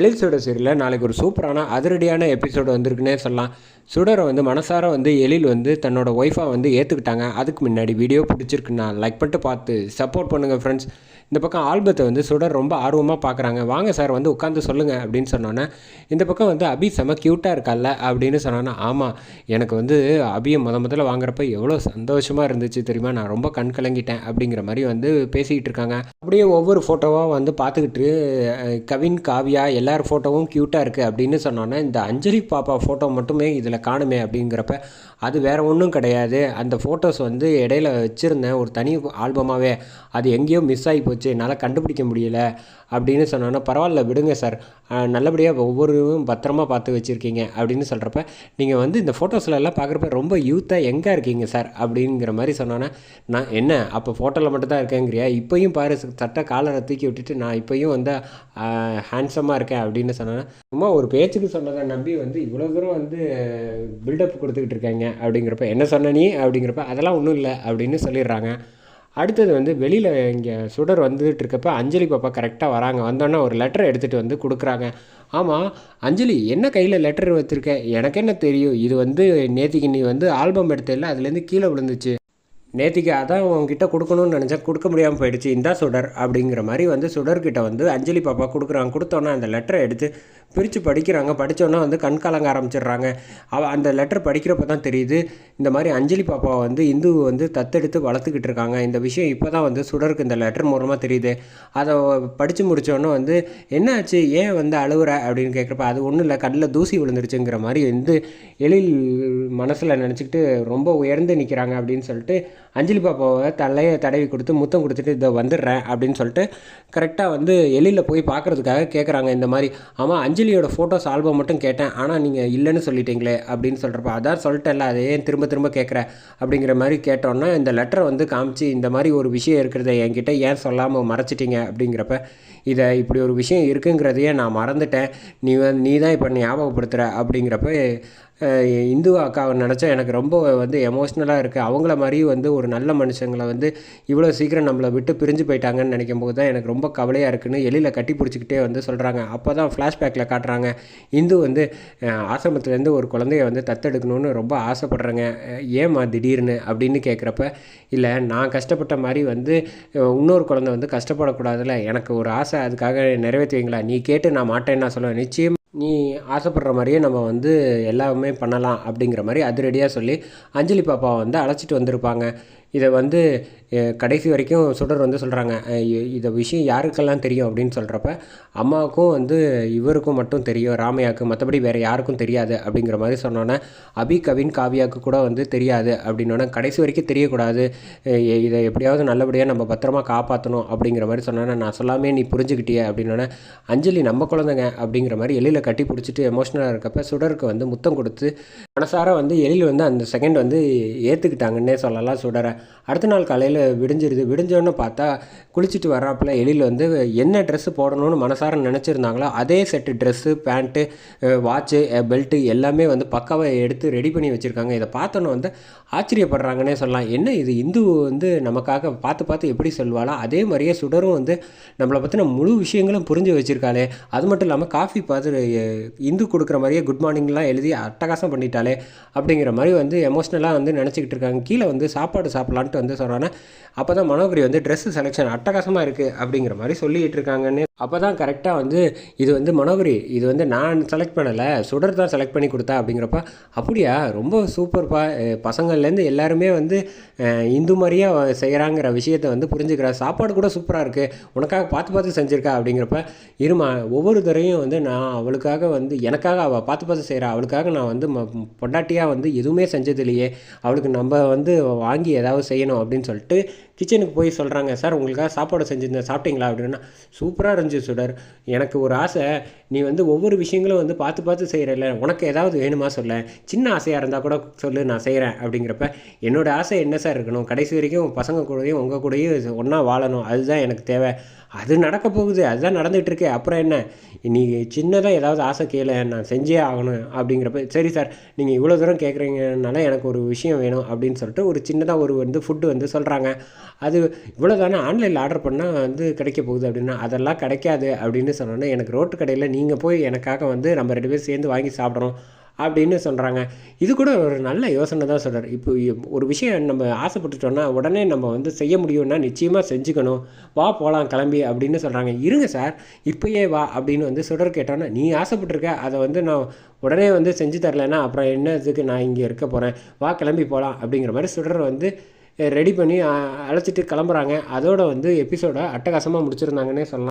எழில் சுட சீரியலில் நாளைக்கு ஒரு சூப்பரான அதிரடியான எபிசோடு வந்திருக்குன்னே சொல்லலாம். சுடரை வந்து மனசார வந்து எழில் வந்து தன்னோட ஒய்ஃபாக வந்து ஏற்றுக்கிட்டாங்க அதுக்கு முன்னாடி வீடியோ பிடிச்சிருக்குண்ணா லைக் பண்ணிட்டு பார்த்து சப்போர்ட் பண்ணுங்கள் ஃப்ரெண்ட்ஸ் இந்த பக்கம் ஆல்பத்தை வந்து சுடர் ரொம்ப ஆர்வமாக பார்க்குறாங்க. வாங்க சார் வந்து உட்காந்து சொல்லுங்கள் அப்படின்னு சொன்னோன்னே இந்த பக்கம் வந்து அபி செம க்யூட்டாக இருக்கால அப்படின்னு சொன்னோன்னா ஆமாம் எனக்கு வந்து அபியை முத முதல்ல வாங்குறப்ப எவ்வளோ சந்தோஷமாக இருந்துச்சு தெரியுமா? நான் ரொம்ப கண் கலங்கிட்டேன் அப்படிங்கிற மாதிரி வந்து பேசிக்கிட்டு இருக்காங்க. அப்படியே ஒவ்வொரு ஃபோட்டோவாக வந்து பார்த்துக்கிட்டு கவின் காவியா எல்லார் ஃபோட்டோவும் க்யூட்டாக இருக்குது அப்படின்னு சொன்னோன்னே இந்த அஞ்சலி பாப்பா ஃபோட்டோ மட்டுமே இதில் காணுமே அப்படிங்கிறப்ப அது வேறு ஒன்றும் கிடையாது. அந்த ஃபோட்டோஸ் வந்து இடையில வச்சுருந்தேன். ஒரு தனி ஆல்பமாகவே அது எங்கேயோ மிஸ் ஆகி போச்சு. என்னால் கண்டுபிடிக்க முடியல அப்படின்னு சொன்னோன்னா பரவாயில்ல விடுங்க சார். நல்லபடியாக ஒவ்வொருவரும் பத்திரமா பார்த்து வச்சுருக்கீங்க அப்படின்னு சொல்கிறப்ப நீங்கள் வந்து இந்த ஃபோட்டோஸ்ல எல்லாம் பார்க்குறப்ப ரொம்ப யூத்தாக எங்கே இருக்கீங்க சார் அப்படிங்கிற மாதிரி சொன்னோன்னே நான் என்ன அப்போ ஃபோட்டோவில் மட்டும் தான் இருக்கேங்கிறியா? இப்போயும் பாரு சட்டை காலரை தூக்கி விட்டுட்டு நான் இப்போயும் வந்து ஹேண்ட்ஸமாக இருக்கேன். அப்படின்னு சொன்னேன்னா சும்மா ஒரு பேச்சுக்கு சொன்னதை நம்பி வந்து இவ்வளோ தூரம் வந்து பில்டப் கொடுத்துக்கிட்டு இருக்காங்க அப்படிங்கிறப்ப என்ன சொன்ன நீ? அப்படிங்கிறப்ப அதெல்லாம் ஒன்றும் இல்லை அப்படின்னு சொல்லிடுறாங்க. அடுத்தது வந்து வெளியில் இங்கே சுடர் வந்துட்டு இருக்கப்ப அஞ்சலி பாப்பா கரெக்டாக வராங்க. வந்தோன்னே ஒரு லெட்டர் எடுத்துகிட்டு வந்து கொடுக்குறாங்க. ஆமாம் அஞ்சலி என்ன கையில் லெட்டர் வச்சுருக்க? எனக்கு என்ன தெரியும் இது வந்து நேத்திக்கு நீ வந்து ஆல்பம் எடுத்ததில்ல அதுலேருந்து கீழே விழுந்துச்சு. நேத்திக்கு அதான் உங்ககிட்ட கொடுக்கணும்னு நினச்சேன் கொடுக்க முடியாமல் போயிடுச்சு இந்தா சுடர் அப்படிங்கிற மாதிரி வந்து சுடர்கிட்ட வந்து அஞ்சலி பாப்பா கொடுக்குறாங்க. கொடுத்தோன்னே அந்த லெட்டரை எடுத்து பிரித்து படிக்கிறாங்க. படித்தோன்னே வந்து கண் கலங்க ஆரம்பிச்சிடுறாங்க. அவ அந்த லெட்டர் படிக்கிறப்ப தான் தெரியுது இந்த மாதிரி அஞ்சலி பாப்பாவை வந்து இந்து வந்து தத்தெடுத்து வளர்த்துக்கிட்டு இருக்காங்க. இந்த விஷயம் இப்போ தான் வந்து சுடருக்கு இந்த லெட்டர் மூலமாக தெரியுது. அதை படித்து முடித்தோன்னே வந்து என்னாச்சு? ஏன் வந்து அழுகுற அப்படின்னு கேட்குறப்ப அது ஒன்றும் இல்லை. கண்ணில் தூசி விழுந்துருச்சுங்கிற மாதிரி வந்து எழில் மனசில் நினச்சிக்கிட்டு ரொம்ப உயர்ந்து நிற்கிறாங்க அப்படின்னு சொல்லிட்டு அஞ்சலி பாப்பாவை தலையை தடவி கொடுத்து முத்தம் கொடுத்துட்டு இதை வந்துடுறேன் அப்படின்னு சொல்லிட்டு கரெக்டாக வந்து எழிலில் போய் பார்க்குறதுக்காக கேட்குறாங்க இந்த மாதிரி. ஆமாம் அஞ்சலியோட ஃபோட்டோஸ் ஆல்பம் மட்டும் கேட்டேன். ஆனால் நீங்கள் இல்லைன்னு சொல்லிட்டீங்களே அப்படின்னு சொல்கிறப்ப அதான் சொல்லிட்டேன்ல அதை ஏன் திரும்ப திரும்ப கேட்குற அப்படிங்கிற மாதிரி கேட்டோன்னா இந்த லெட்டரை வந்து காமிச்சு இந்த மாதிரி ஒரு விஷயம் இருக்கிறத என்கிட்ட ஏன் சொல்லாமல் மறைச்சிட்டீங்க? அப்படிங்கிறப்ப இதை இப்படி ஒரு விஷயம் இருக்குங்கிறதையே நான் மறந்துட்டேன். நீ வந்து நீ தான் இப்போ ஞாபகப்படுத்துகிற அப்படிங்கிறப்ப இந்து அக்காவை நினச்சா எனக்கு ரொம்ப வந்து எமோஷ்னலாக இருக்குது அவங்கள மாதிரியும் வந்து ஒரு நல்ல மனுஷங்களை வந்து இவ்வளோ சீக்கிரம் நம்மளை விட்டு பிரிஞ்சு போயிட்டாங்கன்னு நினைக்கும் போது தான் எனக்கு ரொம்ப கவலையாக இருக்குன்னு எலியில் கட்டி பிடிச்சிக்கிட்டே வந்து சொல்கிறாங்க அப்போ தான் ஃப்ளாஷ்பேக்கில் காட்டுறாங்க. இந்து வந்து ஆசிரமத்துலேருந்து ஒரு குழந்தைய வந்து தத்தெடுக்கணும்னு ரொம்ப ஆசைப்பட்றாங்க. ஏமா ஏம்மா திடீர்னு அப்படின்னு கேட்குறப்ப இல்லை நான் கஷ்டப்பட்ட மாதிரி வந்து இன்னொரு குழந்தை வந்து கஷ்டப்படக்கூடாதுல்ல. எனக்கு ஒரு ஆசை அதுக்காக நிறைவேற்றுவீங்களா? நீ கேட்டு நான் மாட்டேன்னு நான் சொல்லுவேன். நிச்சயம் நீ ஆசைப்படுற மாதிரியே நம்ம வந்து எல்லாமே பண்ணலாம் அப்படிங்கிற மாதிரி அதிரடியாக சொல்லி அஞ்சலி பாப்பாவை வந்து அழைச்சிட்டு வந்திருப்பாங்க. இதை வந்து கடைசி வரைக்கும் சுடர் வந்து சொல்கிறாங்க இதை விஷயம் யாருக்கெல்லாம் தெரியும் அப்படின்னு சொல்கிறப்ப அம்மாவுக்கும் வந்து இவருக்கும் மட்டும் தெரியும் ராமையாவுக்கு மற்றபடி வேறு யாருக்கும் தெரியாது அப்படிங்கிற மாதிரி சொன்னோன்னே அபி கவின் காவியாவுக்கு கூட வந்து தெரியாது அப்படின்னோடனே கடைசி வரைக்கும் தெரியக்கூடாது. இதை எப்படியாவது நல்லபடியாக நம்ம பத்திரமா காப்பாற்றணும் அப்படிங்கிற மாதிரி சொன்னோன்னே நான் சொல்லாமே நீ புரிஞ்சுக்கிட்டிய அப்படின்னோடனே அஞ்சலி நம்ம குழந்தைங்க அப்படிங்கிற மாதிரி எழில கட்டி பிடிச்சிட்டு எமோஷ்னலாக இருக்கப்ப சுடருக்கு வந்து முத்தம் கொடுத்து மனசார வந்து எழில் வந்து அந்த செகண்ட் வந்து ஏற்றுக்கிட்டாங்கன்னே சொல்லலாம் சுடரை. அடுத்த நாள் காலையில் விடிஞ்சிருது. விடிஞ்சோன்னு பார்த்தா குளிச்சுட்டு வர்றாப்புல எழில் வந்து என்ன ட்ரெஸ்ஸு போடணும்னு மனசார நினச்சிருந்தாங்களோ? அதே set dress pant watch belt எல்லாமே வந்து பக்காவாக எடுத்து ரெடி பண்ணி வச்சுருக்காங்க. இதை பார்த்தோன்னே வந்து ஆச்சரியப்படுறாங்கன்னே சொல்லலாம். என்ன இது? இந்து வந்து நமக்காக பார்த்து பார்த்து எப்படி சொல்லுவாளோ அதே மாதிரியே சுடரும் வந்து நம்மளை பற்றின முழு விஷயங்களும் புரிஞ்சு வச்சுருக்காளே. அது மட்டும் இல்லாமல் காஃபி பார்த்து இந்து கொடுக்குற மாதிரியே குட் மார்னிங்லாம் எழுதி அட்டகாசம் பண்ணிட்டாலே அப்படிங்கிற மாதிரி வந்து எமோஷ்னலாக வந்து நினச்சிக்கிட்டு இருக்காங்க. கீழே வந்து சாப்பாடு சாப்பிட்லான்ட்டு வந்து சொல்கிறாங்க அப்போ தான் மனோகரி வந்து ட்ரெஸ்ஸு செலெக்ஷன் அட்டகாசமாக இருக்குது அப்படிங்கிற மாதிரி சொல்லிகிட்டு இருக்காங்கன்னு. அப்போ தான் கரெக்டாக வந்து இது வந்து மனோகரி இது வந்து நான் செலக்ட் பண்ணலை சுடர் தான் செலக்ட் பண்ணி கொடுத்தா அப்படிங்கிறப்ப அப்படியா? ரொம்ப சூப்பர்ப்பா பசங்கள்லேருந்து எல்லாருமே வந்து இந்து மாதிரியே செய்கிறாங்கிற விஷயத்தை வந்து புரிஞ்சுக்கிறா. சாப்பாடு கூட சூப்பராக இருக்குது உனக்காக பார்த்து பார்த்து செஞ்சுருக்கா அப்படிங்கிறப்ப இருமா ஒவ்வொரு தடவையும் வந்து நான் அவளுக்கு அவளுக்காக வந்து எனக்காக அவள் பார்த்து பார்த்து செய்கிறா அவளுக்காக நான் வந்து ம பொண்டாட்டியாக வந்து எதுவுமே செஞ்சதில்லையே. அவளுக்கு நம்ம வந்து வாங்கி ஏதாவது செய்யணும் அப்படின்னு சொல்லிட்டு கிச்சனுக்கு போய் சொல்கிறாங்க சார் உங்களுக்காக சாப்பாடு செஞ்சுருந்தேன் சாப்பிட்டீங்களா? அப்படின்னா சூப்பராக இருந்துச்சு சுடர். எனக்கு ஒரு ஆசை நீ வந்து ஒவ்வொரு விஷயங்களும் வந்து பார்த்து பார்த்து செய்கிறல்ல உனக்கு ஏதாவது வேணுமா சொல்ல? சின்ன ஆசையாக இருந்தால் கூட சொல்லு நான் செய்கிறேன் அப்படிங்கிறப்ப என்னோடய ஆசை என்ன சார் இருக்கணும்? கடைசி வரைக்கும் பசங்க கூடயும் உங்கள் கூடயும் ஒன்றா வாழணும். அதுதான் எனக்கு தேவை. அது நடக்க போகுது. அதுதான் நடந்துகிட்ருக்கு அப்புறம் என்ன? நீ சின்னதாக ஏதாவது ஆசை கேளு. நான் செஞ்சே ஆகணும். அப்படிங்கிறப்ப சரி சார் நீங்கள் இவ்வளோ தூரம் கேட்குறீங்கனால எனக்கு ஒரு விஷயம் வேணும். அப்படின்னு சொல்லிட்டு ஒரு சின்னதாக ஒரு வந்து ஃபுட்டு வந்து சொல்கிறாங்க அது இவ்வளோ தானே ஆன்லைனில் ஆர்டர் பண்ணால் வந்து கிடைக்க போகுது அப்படின்னா அதெல்லாம் கிடைக்காது அப்படின்னு சொன்னோன்னே எனக்கு ரோட்டு கடையில் நீங்கள் போய் எனக்காக வந்து நம்ம ரெண்டு பேரும் சேர்ந்து வாங்கி சாப்பிட்றோம் அப்படின்னு சொல்கிறாங்க இது கூட ஒரு நல்ல யோசனை தான் சொல்கிறார் இப்போ ஒரு விஷயம் நம்ம ஆசைப்பட்டுட்டோம்னா உடனே நம்ம வந்து செய்ய முடியும்னா நிச்சயமாக செஞ்சுக்கணும். வா போகலாம் கிளம்பி அப்படின்னு சொல்கிறாங்க இருங்க சார் இப்போயே வா அப்படின்னு வந்து சுடர் கேட்டோன்னா நீ ஆசைப்பட்டிருக்க அதை வந்து நான் உடனே வந்து செஞ்சு தரலைன்னா அப்புறம் என்ன இதுக்கு நான் இங்கே இருக்க போகிறேன் வா கிளம்பி போகலாம் அப்படிங்கிற மாதிரி சுடர் வந்து ரெடி பண்ணி அழைச்சிட்டு கிளம்புறாங்க. அதோட வந்து எபிசோட அட்டகாசமாக முடிச்சிருந்தாங்கன்னே சொல்லலாம்.